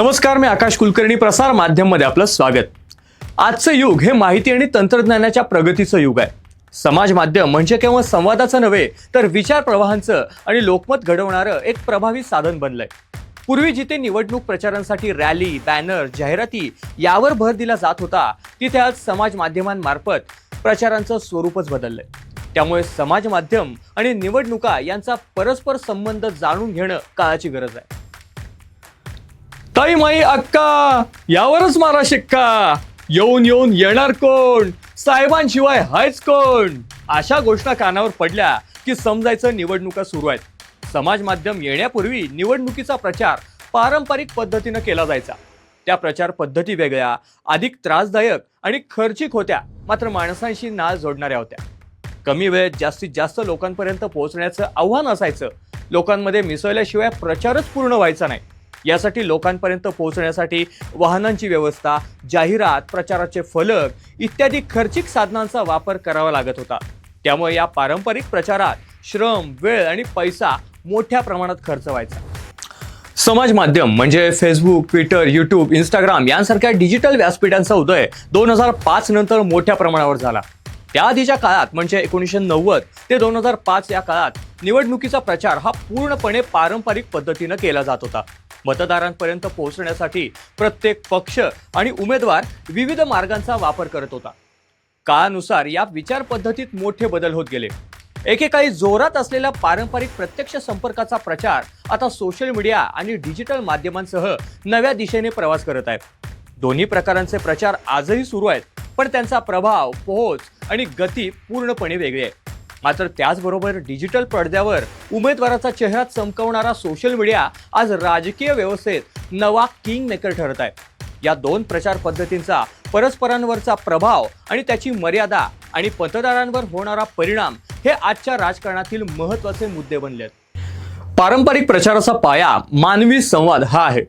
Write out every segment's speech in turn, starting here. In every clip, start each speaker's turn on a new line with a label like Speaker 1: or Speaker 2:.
Speaker 1: नमस्कार मी आकाश कुलकर्णी प्रसार माध्यममध्ये आपलं स्वागत. आजचं युग हे माहिती आणि तंत्रज्ञानाच्या प्रगतीचं युग आहे. समाज माध्यम म्हणजे केवळ संवादाचं नव्हे तर विचार प्रवाहांचं आणि लोकमत घडवणारं एक प्रभावी साधन बनलंय. पूर्वी जिथे निवडणूक प्रचारांसाठी रॅली बॅनर जाहिराती यावर भर दिला जात होता तिथे आज समाज माध्यमांमार्फत प्रचारांचं स्वरूपच बदललंय. त्यामुळे समाज माध्यम आणि निवडणुका यांचा परस्पर संबंध जाणून घेणं काळाची गरज आहे. ताई माई अक्का यावरच मारा शिक्का. येऊन येऊन येणार कोण? साहेबांशिवाय हायच कोण? अशा घोषणा कानावर पडल्या की समजायचं निवडणुका सुरू आहेत. समाज माध्यम येण्यापूर्वी निवडणुकीचा प्रचार पारंपरिक पद्धतीनं केला जायचा. त्या प्रचार पद्धती वेगळ्या अधिक त्रासदायक आणि खर्चिक होत्या. मात्र माणसांशी नाळ जोडणाऱ्या होत्या. कमी वेळेत जास्तीत जास्त लोकांपर्यंत पोहोचण्याचं आव्हान असायचं. लोकांमध्ये मिसळल्याशिवाय प्रचारच पूर्ण व्हायचा नाही. यासाठी लोकांपर्यंत पोहोचण्यासाठी वाहनांची व्यवस्था जाहिरात प्रचाराचे फलक इत्यादी खर्चिक साधनांचा वापर करावा लागत होता. त्यामुळे या पारंपरिक प्रचारात श्रम वेळ आणि पैसा मोठ्या प्रमाणात खर्च व्हायचा. समाज माध्यम म्हणजे फेसबुक ट्विटर यूट्यूब इंस्टाग्राम यांसारख्या डिजिटल व्यासपीठांचा उदय दोन हजार पाच नंतर मोठ्या प्रमाणावर झाला. त्याआधीच्या काळात म्हणजे एकोणीसशे नव्वद ते दोन हजार पाच या काळात निवडणुकीचा प्रचार हा पूर्णपणे पारंपरिक पद्धतीनं केला जात होता. मतदारांपर्यंत पोहोचण्यासाठी प्रत्येक पक्ष आणि उमेदवार विविध मार्गांचा वापर करत होता. काळानुसार या विचार पद्धतीत मोठे बदल होत गेले. एकेकाळी जोरात असलेला पारंपरिक प्रत्यक्ष संपर्काचा प्रचार आता सोशल मीडिया आणि डिजिटल माध्यमांसह नव्या दिशेने प्रवास करत आहेत. दोन्ही प्रकारांचे प्रचार आजही सुरू आहेत पण त्यांचा प्रभाव पोहोच आणि गती पूर्णपणे वेगळी आहे. मात्र त्याचबरोबर डिजिटल पडद्यावर उमेदवाराचा चेहरा चमकवणारा सोशल मीडिया आज राजकीय व्यवस्थेत नवा किंग मेकर ठरत आहे. या दोन प्रचार पद्धतींचा परस्परांवरचा प्रभाव आणि त्याची मर्यादा आणि मतदारांवर होणारा परिणाम हे आजच्या राजकारणातील महत्त्वाचे मुद्दे बनले आहेत. पारंपरिक प्रचाराचा पाया मानवी संवाद हा आहे.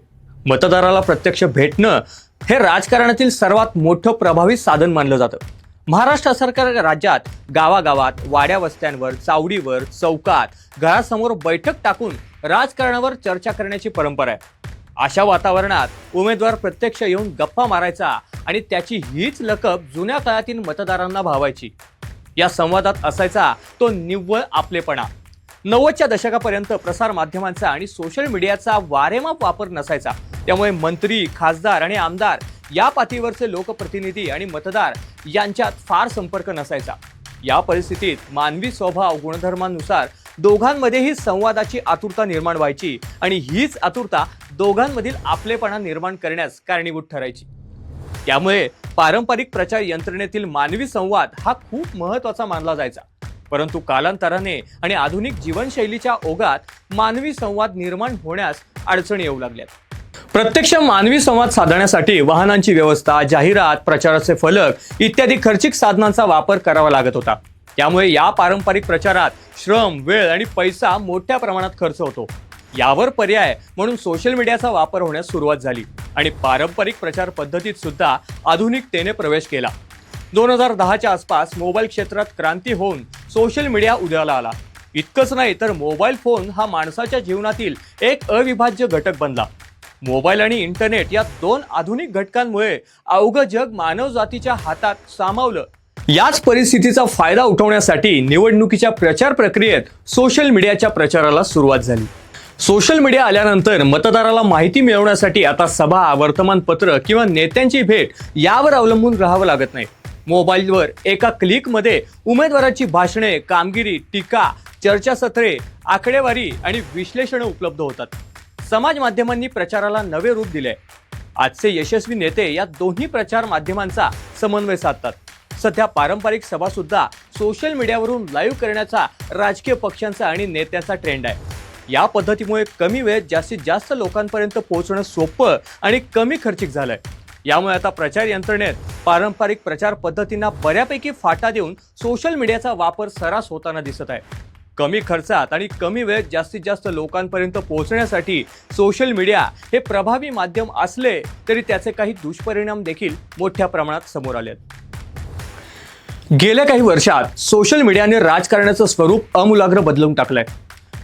Speaker 1: मतदाराला प्रत्यक्ष भेटणं हे राजकारणातील सर्वात मोठं प्रभावी साधन मानलं जातं. महाराष्ट्रासारख्या राज्यात गावागावात वाड्या वस्त्यांवर चावडीवर चौकात घरासमोर बैठक टाकून राजकारणावर चर्चा करण्याची परंपरा आहे. अशा वातावरणात उमेदवार प्रत्यक्ष येऊन गप्पा मारायचा आणि त्याची हीच लकब जुन्या काळातील मतदारांना भावायची. या संवादात असायचा तो निव्वळ आपलेपणा. नव्वदच्या दशकापर्यंत प्रसार माध्यमांचा आणि सोशल मीडियाचा वारेमाप वापर नसायचा. त्यामुळे मंत्री खासदार आणि आमदार या पातळीवरचे लोकप्रतिनिधी आणि मतदार यांच्यात फार संपर्क नसायचा. या परिस्थितीत मानवी स्वभाव गुणधर्मांनुसार दोघांमध्येही संवादाची आतुरता निर्माण व्हायची आणि हीच आतुरता दोघांमधील आपलेपणा निर्माण करण्यास कारणीभूत ठरायची. त्यामुळे पारंपरिक प्रचार यंत्रणेतील मानवी संवाद हा खूप महत्त्वाचा मानला जायचा. परंतु कालांतराने आणि आधुनिक जीवनशैलीच्या ओघात मानवी संवाद निर्माण होण्यास अडचणी येऊ लागल्यात. प्रत्यक्ष मानवी संवाद साधण्यासाठी वाहनांची व्यवस्था जाहिरात प्रचाराचे फलक इत्यादी खर्चिक साधनांचा वापर करावा लागत होता. त्यामुळे या पारंपरिक प्रचारात श्रम वेळ आणि पैसा मोठ्या प्रमाणात खर्च होतो. यावर पर्याय म्हणून सोशल मीडियाचा वापर होण्यास सुरुवात झाली आणि पारंपरिक प्रचार पद्धतीत सुद्धा आधुनिकतेने प्रवेश केला. दोन हजार दहाच्या आसपास मोबाईल क्षेत्रात क्रांती होऊन सोशल मीडिया उदयाला आला. इतकंच नाही तर मोबाईल फोन हा माणसाच्या जीवनातील एक अविभाज्य घटक बनला. मोबाईल आणि इंटरनेट या दोन आधुनिक घटकांमुळे अवघं जग मानवजातीच्या हातात सामावलं. याच परिस्थितीचा फायदा उठवण्यासाठी निवडणुकीच्या प्रचार प्रक्रियेत सोशल मीडियाच्या प्रचाराला सुरुवात झाली. सोशल मीडिया आल्यानंतर मतदाराला माहिती मिळवण्यासाठी आता सभा वर्तमानपत्र किंवा नेत्यांची भेट यावर अवलंबून राहावं लागत नाही. मोबाईलवर एका क्लिकमध्ये उमेदवाराची भाषणे कामगिरी टीका चर्चासत्रे आकडेवारी आणि विश्लेषणं उपलब्ध होतात. समाज माध्यमांनी प्रचाराला नवे रूप दिले. आजचे यशस्वी नेते या दोन्ही प्रचार माध्यमांचा समन्वय साधतात. सध्या पारंपरिक सभा सुद्धा सोशल मीडियावरून लाईव्ह करण्याचा राजकीय पक्षांचा आणि नेत्यांचा ट्रेंड आहे. या पद्धतीमुळे कमी वेळेत जास्तीत जास्त लोकांपर्यंत पोहोचणं सोपं आणि कमी खर्चिक झालंय. यामुळे आता प्रचार यंत्रणेत पारंपरिक प्रचार पद्धतींना बऱ्यापैकी फाटा देऊन सोशल मीडियाचा वापर सर्रास होताना दिसत आहे. कमी खर्चात आणि कमी वेळेत जास्तीत जास्त लोकांपर्यंत पोहोचण्यासाठी सोशल मीडिया हे प्रभावी माध्यम असले तरी त्याचे काही दुष्परिणाम देखील मोठ्या प्रमाणात समोर आले आहेत गेल्या काही वर्षात सोशल मीडियाने राजकारणाचं स्वरूप अमूलाग्र बदलून टाकलंय.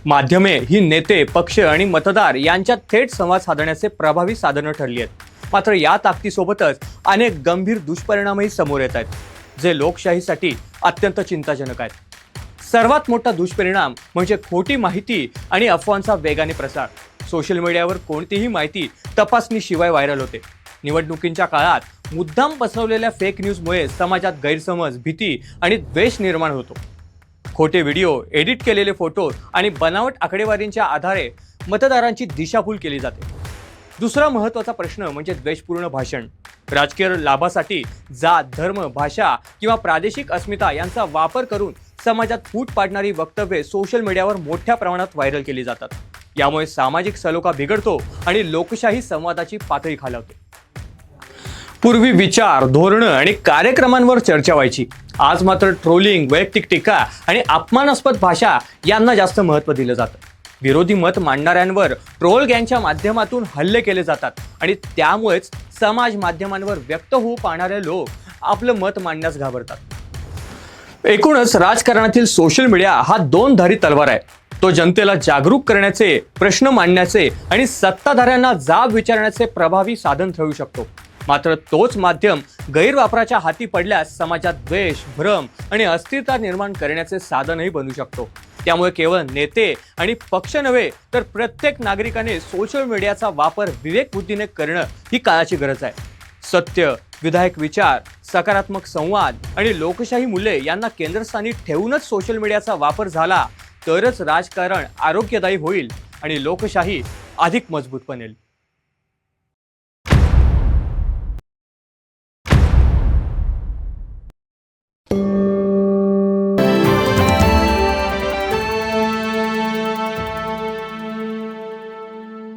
Speaker 1: माध्यमे ही नेते पक्ष आणि मतदार यांच्यात थेट संवाद साधण्याचे प्रभावी साधनं ठरली आहेत. मात्र या ताकदीसोबतच अनेक गंभीर दुष्परिणामही समोर येत आहेत जे लोकशाहीसाठी अत्यंत चिंताजनक आहेत. सर्वात मोठा दुष्परिणाम म्हणजे खोटी माहिती आणि अफवांचा वेगाने प्रसार. सोशल मीडियावर कोणतीही माहिती तपासणीशिवाय व्हायरल होते. निवडणुकींच्या काळात मुद्दाम पसरवलेल्या फेक न्यूजमुळे समाजात गैरसमज भीती आणि द्वेष निर्माण होतो. खोटे व्हिडिओ एडिट केलेले फोटो आणि बनावट आकडेवारींच्या आधारे मतदारांची दिशाभूल केली जाते. दुसरा महत्त्वाचा प्रश्न म्हणजे द्वेषपूर्ण भाषण. राजकीय लाभासाठी जात धर्म भाषा किंवा प्रादेशिक अस्मिता यांचा वापर करून समाजात फूट पाडणारी वक्तव्ये सोशल मीडियावर मोठ्या प्रमाणात व्हायरल केली जातात. यामुळे सामाजिक सलोखा बिघडतो आणि लोकशाही संवादाची पातळी खालावते. पूर्वी विचार धोरणं आणि कार्यक्रमांवर चर्चा व्हायची. आज मात्र ट्रोलिंग वैयक्तिक टीका आणि अपमानास्पद भाषा यांना जास्त महत्त्व दिलं जातं. विरोधी मत मांडणाऱ्यांवर ट्रोल गँगच्या माध्यमातून हल्ले केले जातात आणि त्यामुळेच समाज माध्यमांवर व्यक्त होऊ पाहणारे लोक आपलं मत मांडण्यास घाबरतात. एकूणच राजकारणातील सोशल मीडिया हा दोन धारी तलवार आहे. तो जनतेला जागरूक करण्याचे प्रश्न मांडण्याचे आणि सत्ताधाऱ्यांना जाब विचारण्याचे प्रभावी साधन ठरू शकतो. मात्र तोच माध्यम गैरवापराच्या हाती पडल्यास समाजात द्वेष भ्रम आणि अस्थिरता निर्माण करण्याचे साधनही बनू शकतो. त्यामुळे केवळ नेते आणि पक्ष नव्हे तर प्रत्येक नागरिकाने सोशल मीडियाचा वापर विवेकबुद्धीने करणं ही काळाची गरज आहे. सत्य विधायक विचार सकारात्मक संवाद आणि लोकशाही मूल्ये यांना केंद्रस्थानी ठेवूनच सोशल मीडियाचा वापर झाला तरच राजकारण आरोग्यदायी होईल आणि लोकशाही अधिक मजबूत बनेल.